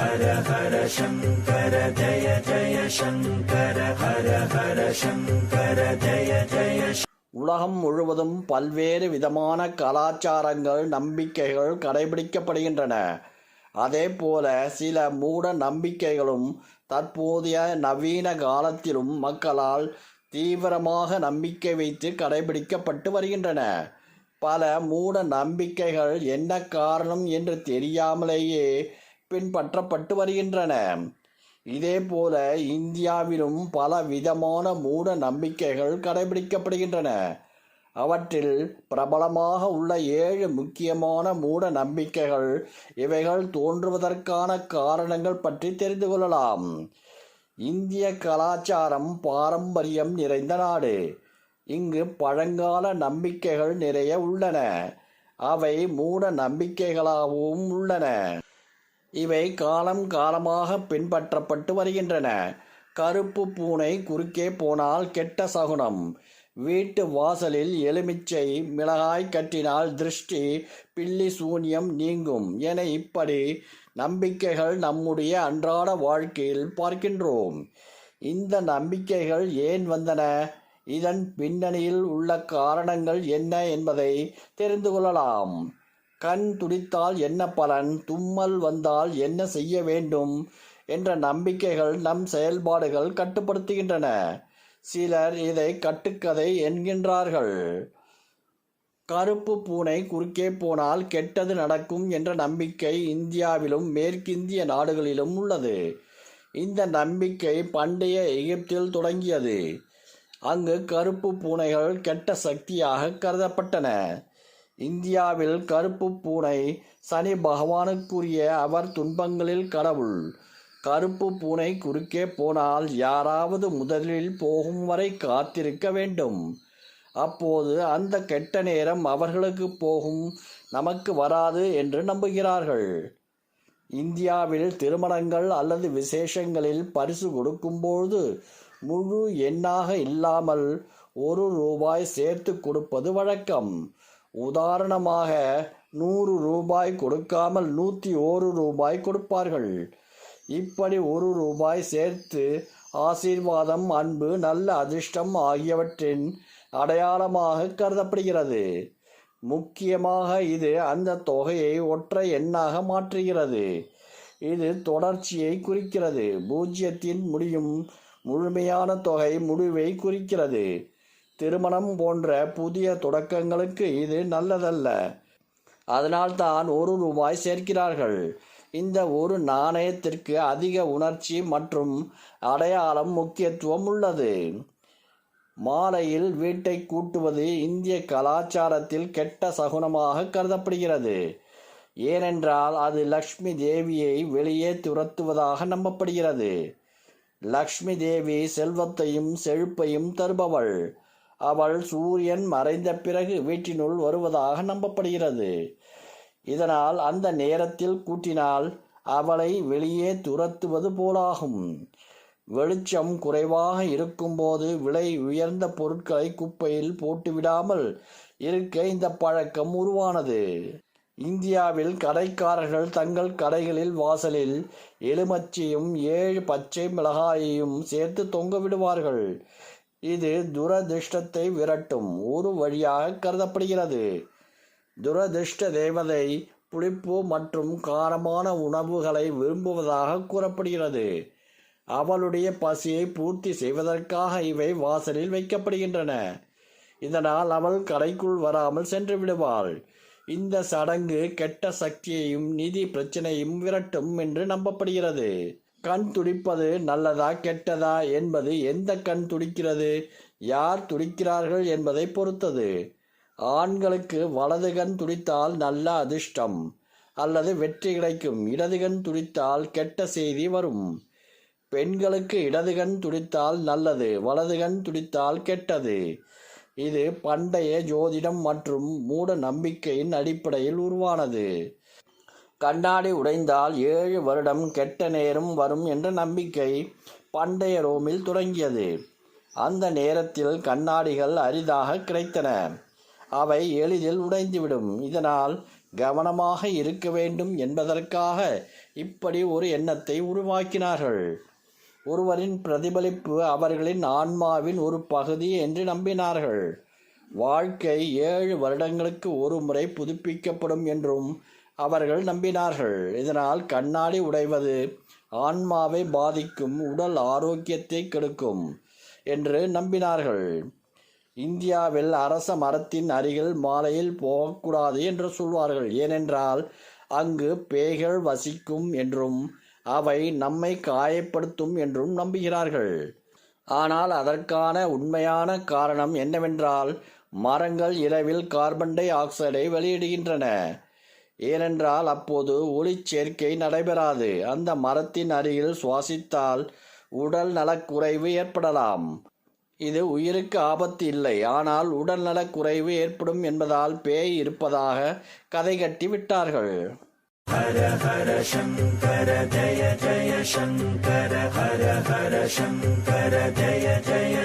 ஹர ஹர சங்கர ஜய ஜய சங்கர ஹர ஹர சங்கர ஜய ஜய உலகம் முழுவதும் பல்வேறு விதமான கலாச்சாரங்கள் நம்பிக்கைகள் கடைபிடிக்கப்படுகின்றன. அதே போல சில மூட நம்பிக்கைகளும் தற்போதைய நவீன காலத்திலும் மக்களால் தீவிரமாக நம்பிக்கை வைத்து கடைபிடிக்கப்பட்டு வருகின்றன. பல மூட நம்பிக்கைகள் என்ன காரணம் என்று தெரியாமலேயே பின்பற்றப்பட்டு வருகின்றன. இதேபோல இந்தியாவிலும் பல விதமான மூட நம்பிக்கைகள் கடைபிடிக்கப்படுகின்றன. அவற்றில் பிரபலமாக உள்ள ஏழு முக்கியமான மூட நம்பிக்கைகள் இவைகள் தோன்றுவதற்கான காரணங்கள் பற்றி தெரிந்து கொள்ளலாம். இந்திய கலாச்சாரம் பாரம்பரியம் நிறைந்த நாடு. இங்கு பழங்கால நம்பிக்கைகள் நிறைய உள்ளன. அவை மூட நம்பிக்கைகளாகவும் உள்ளன. இவை காலம் காலமாக பின்பற்றப்பட்டு வருகின்றன. கருப்பு பூனை குறுக்கே போனால் கெட்ட சகுனம். வீட்டு வாசலில் எலுமிச்சை மிளகாய் கட்டினால் திருஷ்டி பில்லி சூன்யம் நீங்கும் என இப்படி நம்பிக்கைகள் நம்முடைய அன்றாட வாழ்க்கையில் பார்க்கின்றோம். இந்த நம்பிக்கைகள் ஏன் வந்தன? இதன் பின்னணியில் உள்ள காரணங்கள் என்ன என்பதை தெரிந்து கொள்ளலாம். கண் துடித்தால் என்ன பலன்? தும்மல் வந்தால் என்ன செய்ய வேண்டும்? என்ற நம்பிக்கைகள் நம் செயல்பாடுகள் கட்டுப்படுத்துகின்றன. சிலர் இதை கட்டுக்கதை என்கின்றார்கள். கருப்பு பூனை குறுக்கே போனால் கெட்டது நடக்கும் என்ற நம்பிக்கை இந்தியாவிலும் மேற்கிந்திய நாடுகளிலும் உள்ளது. இந்த நம்பிக்கை பண்டைய எகிப்தில் தொடங்கியது. அங்கு கருப்பு பூனைகள் கெட்ட சக்தியாக கருதப்பட்டன. இந்தியாவில் கருப்பு பூனை சனி பகவானுக்குரிய அவர் துன்பங்களில் கடவுள். கருப்பு பூனை குறுக்கே போனால் யாராவது முதலில் போகும் வரை காத்திருக்க வேண்டும். அப்போது அந்த கெட்ட நேரம் அவர்களுக்கு போகும் நமக்கு வராது என்று நம்புகிறார்கள். இந்தியாவில் திருமணங்கள் அல்லது விசேஷங்களில் பரிசு கொடுக்கும்போது முழு எண்ணாக இல்லாமல் ஒரு ரூபாய் சேர்த்து கொடுப்பது வழக்கம். உதாரணமாக நூறு ரூபாய் கொடுக்காமல் நூற்றி ஓரு ரூபாய் கொடுப்பார்கள். இப்படி ஒரு ரூபாய் சேர்த்து ஆசீர்வாதம் அன்பு நல்ல அதிர்ஷ்டம் ஆகியவற்றின் அடையாளமாக கருதப்படுகிறது. முக்கியமாக இது அந்த தொகையை ஒற்றை எண்ணாக மாற்றுகிறது. இது தொடர்ச்சியை குறிக்கிறது. பூஜ்ஜியத்தின் முடியும் முழுமையான தொகை முடிவை குறிக்கிறது. திருமணம் போன்ற புதிய தொடக்கங்களுக்கு இது நல்லதல்ல. அதனால்தான் ஒரு ரூபாய் சேர்க்கிறார்கள். இந்த ஒரு நாணயத்திற்கு அதிக உணர்ச்சி மற்றும் அடையாளம் முக்கியத்துவம் உள்ளது. மாலையில் வீட்டை கூட்டுவது இந்திய கலாச்சாரத்தில் கெட்ட சகுனமாக கருதப்படுகிறது. ஏனென்றால் அது லக்ஷ்மி தேவியை வெளியே துரத்துவதாக நம்பப்படுகிறது. லக்ஷ்மி தேவி செல்வத்தையும் செழிப்பையும் தருபவள். அவள் சூரியன் மறைந்த பிறகு வீட்டினுள் வருவதாக நம்பப்படுகிறது. இதனால் அந்த நேரத்தில் கூட்டினால் அவளை வெளியே துரத்துவது போலாகும். வெளிச்சம் குறைவாக இருக்கும்போது விலை உயர்ந்த பொருட்களை குப்பையில் போட்டுவிடாமல் இருக்க இந்த பழக்கம் உருவானது. இந்தியாவில் கடைக்காரர்கள் தங்கள் கடைகளில் வாசலில் எலுமச்சியும் ஏழு பச்சை மிளகாயையும் சேர்த்து தொங்க விடுவார்கள். இது துரதிருஷ்டத்தை விரட்டும் ஒரு வழியாக கருதப்படுகிறது. துரதிருஷ்ட தேவதை புளிப்பு மற்றும் காரமான உணவுகளை விரும்புவதாக கூறப்படுகிறது. அவளுடைய பசியை பூர்த்தி செய்வதற்காக இவை வாசலில் வைக்கப்படுகின்றன. இதனால் அவள் கடைக்குள் வராமல் சென்று விடுவாள். இந்த சடங்கு கெட்ட சக்தியையும் நிதி பிரச்சனையும் விரட்டும் என்று நம்பப்படுகிறது. கண் துடிப்பது நல்லதா கெட்டதா என்பது எந்த கண் துடிக்கிறது? யார் துடிக்கிறார்கள் என்பதை பொறுத்தது. ஆண்களுக்கு வலது கண் துடித்தால் நல்ல அதிர்ஷ்டம் அல்லது வெற்றி கிடைக்கும். இடது கண் துடித்தால் கெட்ட செய்தி வரும். பெண்களுக்கு இடது கண் துடித்தால் நல்லது வலது கண் துடித்தால் கெட்டது. இது பண்டைய ஜோதிடம் மற்றும் மூட நம்பிக்கையின் அடிப்படையில் உருவானது. கண்ணாடி உடைந்தால் ஏழு வருடம் கெட்ட நேரம் வரும் என்ற நம்பிக்கை பண்டைய ரோமில் தொடங்கியது. அந்த நேரத்தில் கண்ணாடிகள் அரிதாக கிடைத்தன. அவை எளிதில் உடைந்துவிடும். இதனால் கவனமாக இருக்க வேண்டும் என்பதற்காக இப்படி ஒரு எண்ணத்தை உருவாக்கினார்கள். ஒருவரின் பிரதிபலிப்பு அவர்களின் ஆன்மாவின் ஒரு பகுதி என்று நம்பினார்கள். வாழ்க்கை ஏழு வருடங்களுக்கு ஒரு முறை புதுப்பிக்கப்படும் என்றும் அவர்கள் நம்பினார்கள். இதனால் கண்ணாடி உடைவது ஆன்மாவை பாதிக்கும் உடல் ஆரோக்கியத்தை கெடுக்கும் என்று நம்பினார்கள். இந்தியாவில் அரச மரத்தின் அருகில் மாலையில் போகக்கூடாது என்று சொல்வார்கள். ஏனென்றால் அங்கு பேய்கள் வசிக்கும் என்றும் அவை நம்மை காயப்படுத்தும் என்றும் நம்புகிறார்கள். ஆனால் அதற்கான உண்மையான காரணம் என்னவென்றால் மரங்கள் இரவில் கார்பன் டை ஆக்சைடை வெளியிடுகின்றன. ஏனென்றால் அப்போது ஒளிச்சேர்க்கை நடைபெறாது. அந்த மரத்தின் அருகில் சுவாசித்தால் உடல் நலக்குறைவு ஏற்படலாம். இது உயிருக்கு ஆபத்து இல்லை. ஆனால் உடல் நலக்குறைவு ஏற்படும் என்பதால் பேய் இருப்பதாக கதை கட்டி விட்டார்கள். ஹர ஹர சங்கர ஜய ஜய சங்கர ஹர ஹர சங்கர ஜய ஜய